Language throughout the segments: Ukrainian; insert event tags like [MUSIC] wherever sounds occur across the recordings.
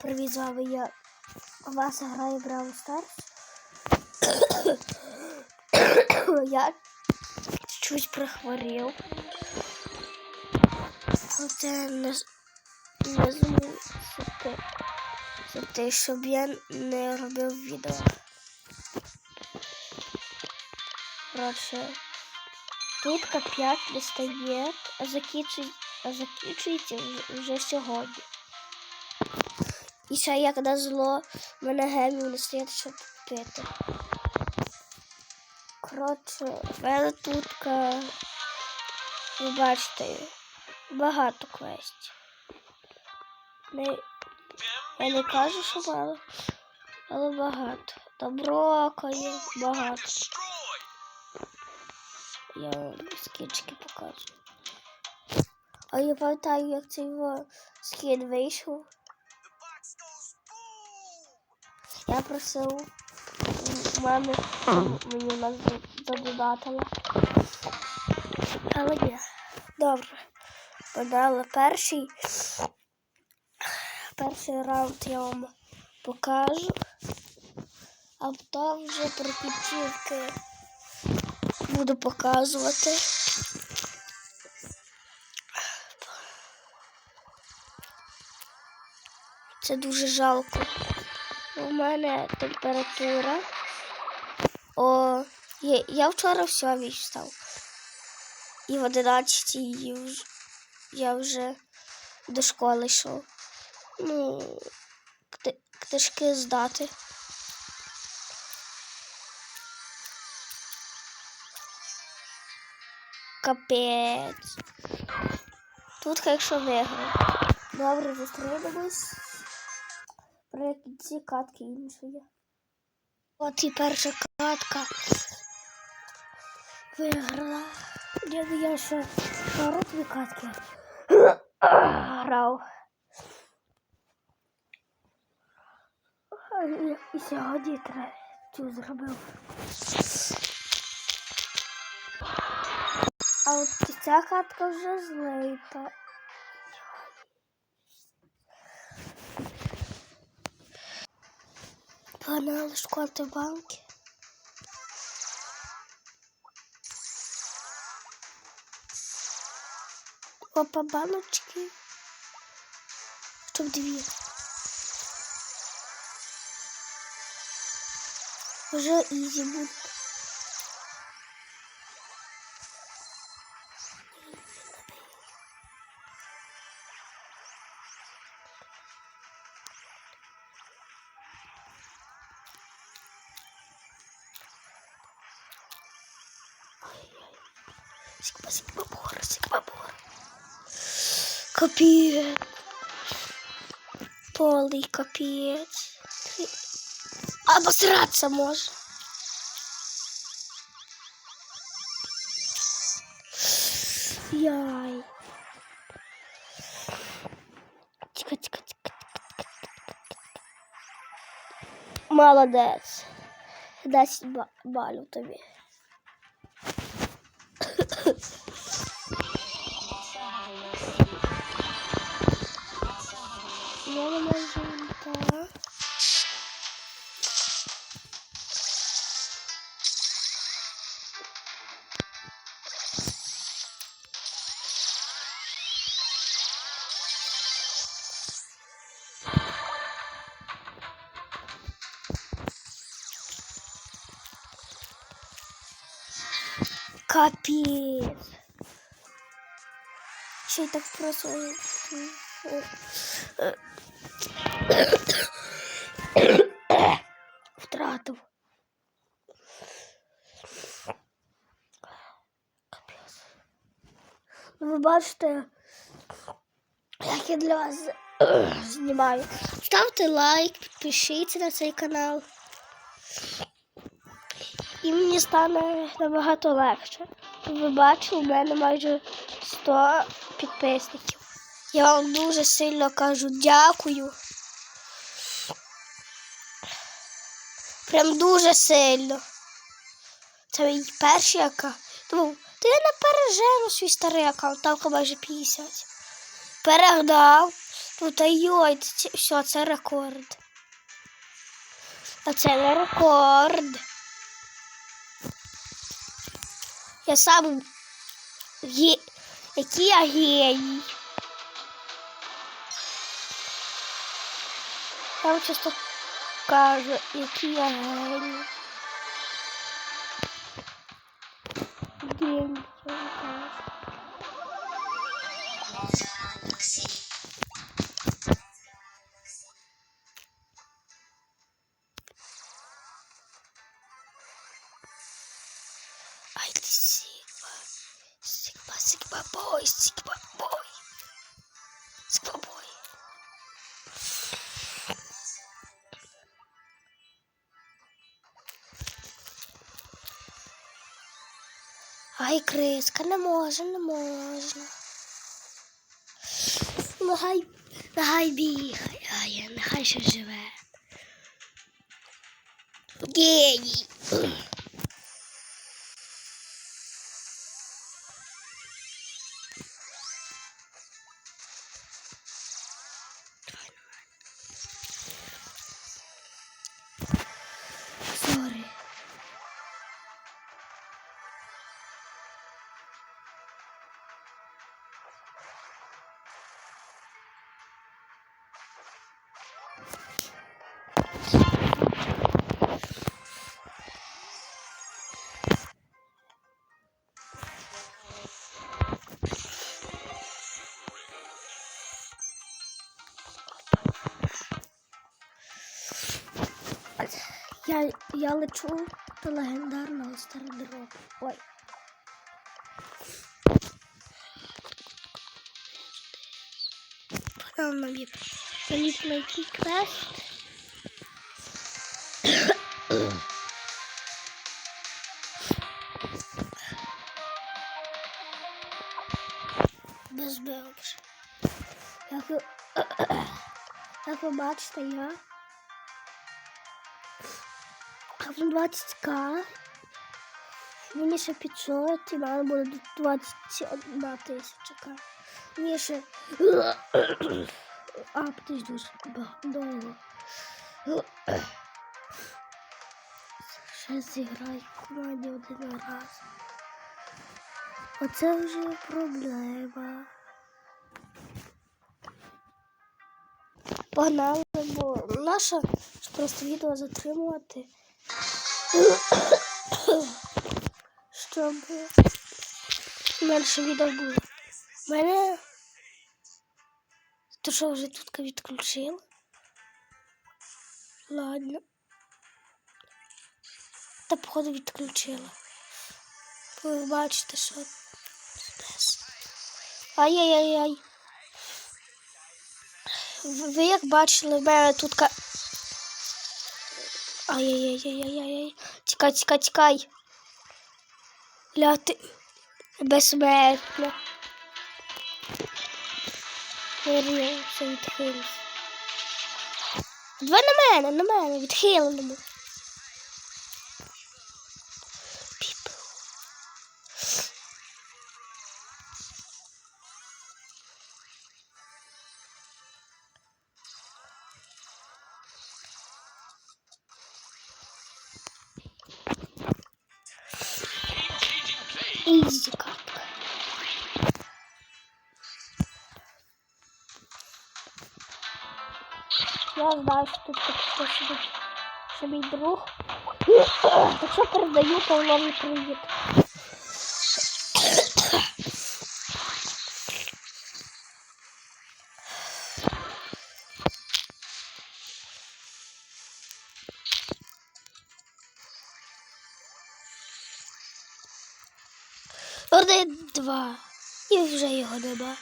Привіт, з вами я. Вас грає Браво Старс. я чуть прихворів. Це не, не змусити за те, щоб я не робив відео. Коротше, тут 5 не стає, а закінчується, а закінчується вже, вже сьогодні. І ще як на зло мене гемів не стоять, щоб пити. Коротше, мене тут, ка- ви бачите, багато квестів. Не, я не кажу, що мало, але багато. Добро є багато. Я вам скінчики покажу. А я пам'ятаю, як цей скін вийшов. Я просив мами мені нас задонатила. Але ні. Добре. Подали перший. Перший раунд я вам покажу. А потім вже прикінцівки буду показувати. Це дуже жалко. У мене температура. О, я, я вчора в сьомій встав. І в 11 я вже, до школи йшов. Ну, кни- книжки здати. Капець. Тут якщо виграю. Добре, зустрінемось при кінці катки іншої. От і перша катка виграла. Я, я ще вчора дві катки грав. І сьогодні третю зробив. А от ця катка вже злита. Погнали шукати банки. Опа, баночки. Щоб дві. Вже ізі буде. Сігма, сігма, бор, сігма, бор. Капець. Полий капець. Обосраться може. Яй. Тихо, тихо, тихо, тихо, тихо, тихо. Молодець. 10 ба- балів тобі. Я не Капец. Й так просто. Втратив. Капець. Ну, Ви бачите, як я для вас знімаю. Ставте лайк, підпишіться на цей канал. І мені стане набагато легше. Ви бачили, у мене майже 100 підписників. Я вам дуже сильно кажу дякую. Прям дуже сильно. Це мій перший аккаунт. Думав, то я не пережену свій старий аккаунт, там майже 50. Перегнав, Ну та йой, це, все, це рекорд. А це не рекорд. Я сам ге... який я геній. Я вам часто кажу, який я геній. Геній, Сигма. Сигма, Сигма бой, Сигма бой. Сигма бой. Ай, криска, не можна, не можна. Нехай, нехай бігає, нехай ще живе. Геній. Я, я лечу до легендарного стародроку. Ой. Погнали нам є політний квест. Без белш. Як ви, [COUGHS] як ви бачите, я Там 20к. Мені ще 500, і мене буде 21 тисяча. Мені ще... [COUGHS] А, ти дуже довго. Ще зіграй в один раз. Оце вже проблема. Погнали, бо наше просто відео затримувати. Щоб менше відео було. Мене то що вже тут відключили? Ладно. Та походу відключила. Ви бачите, що. Ай-яй-яй-яй. Ви як бачили, в мене тут. Ай-яй-яй-яй-яй-яй. Тікай, тікай, тікай. Ляти. Безсмертно. Вернемося, відхилився. Два на мене, на мене, відхиленому. Ізі картка. Я знаю, що тут таке сидить. Мій друг. Якщо передаю, то воно не приїде. Один, два. І вже його нема.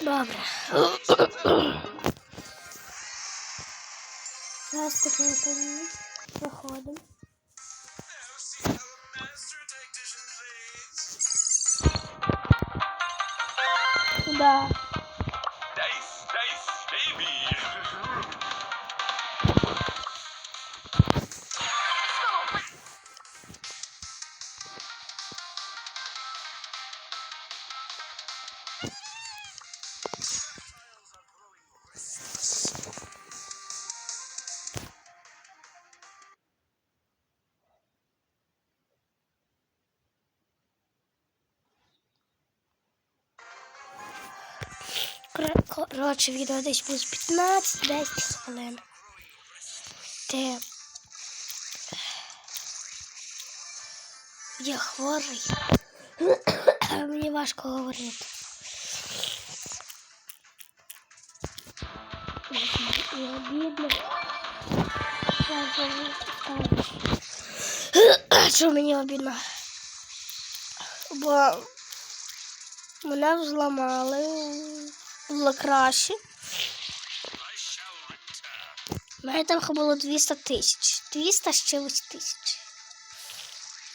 Добре. Зараз там проходимо. Да. Коротше, відео десь буде 15-10 хвилин. Ти я хворий. [COUGHS] Мені важко говорити. Я [COUGHS] скажу. Що мені обідно? Бо мене взламали. Було краще. У мене там було 200 тисяч. 200 з чимось тисяч.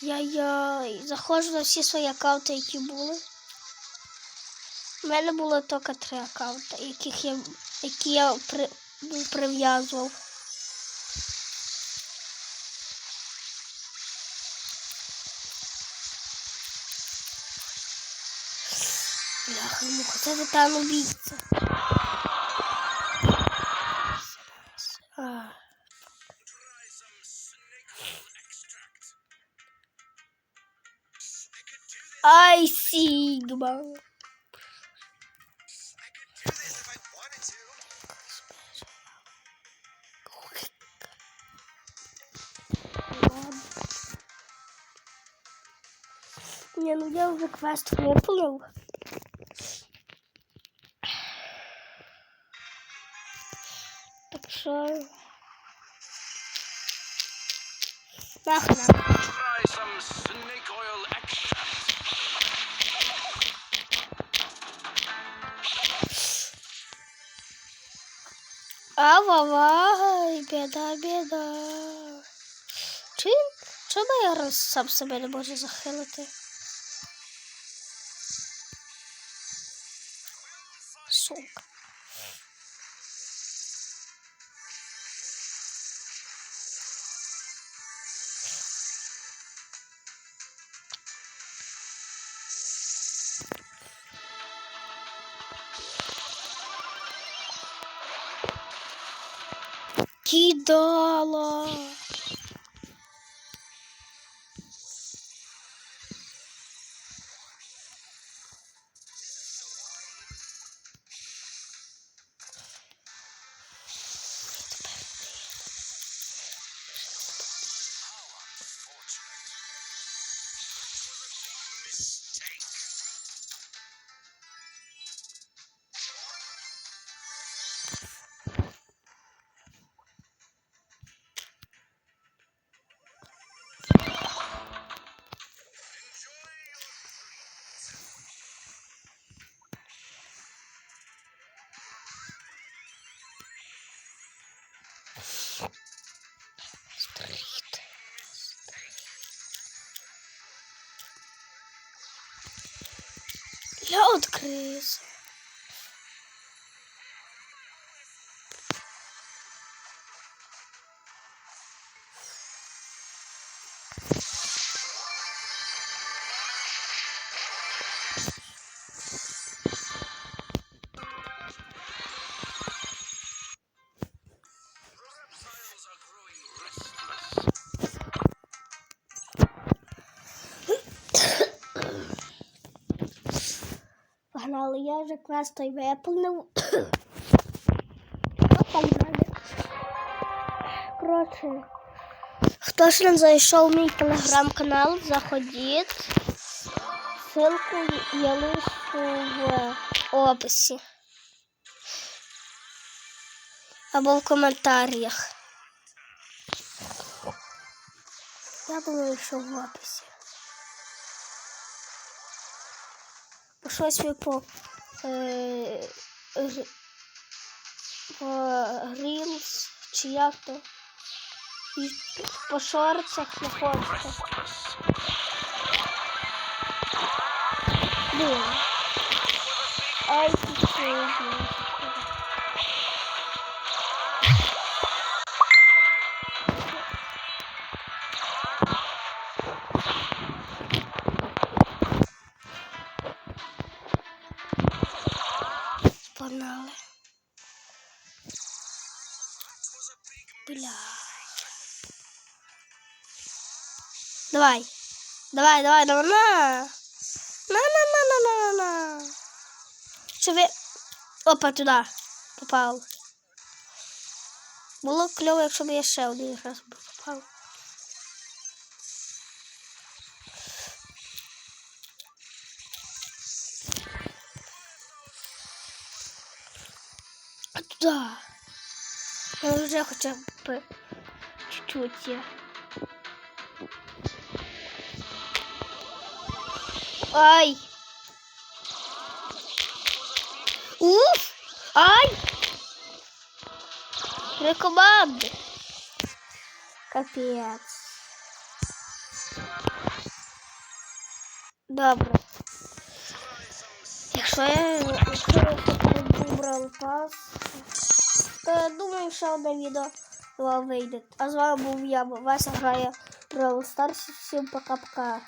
Я, я заходжу на всі свої аккаунти, які були. У мене було тільки три аккаунти, яких я, які я при, ну, прив'язував. Бляха, муха, це титан убійця. Ай, Сігма. Не, ну я вже квест виповнив. Що... Нахрен. Ава-ва, біда, біда. Чи? Чому я сам себе не можу захилити? Я открылся. Погнали, я вже квест той виповнив. [COUGHS] Коротше, хто ж не зайшов в мій телеграм-канал, заходіть. Ссылку я лишу в описі. Або в коментарях. Я думаю, що в описі. Щось ви по, е, р- по Reels чи як то. І по шорцях не хочете. Блін. Давай. Давай, давай, давай, на. На, на, на, на, на, на, на. Що ви... Опа, туди. Попав. Було б кльово, якщо б я ще один раз попав. А туди. Я вже хоча б чуть-чуть є. Ай! Уф! Ай! Три команди. Капець. Добре. Якщо я, якщо я вибрав пас, то я думаю, що одне відео вийде. А з вами був я, Вася грає Brawl Stars. Всім пока-пока.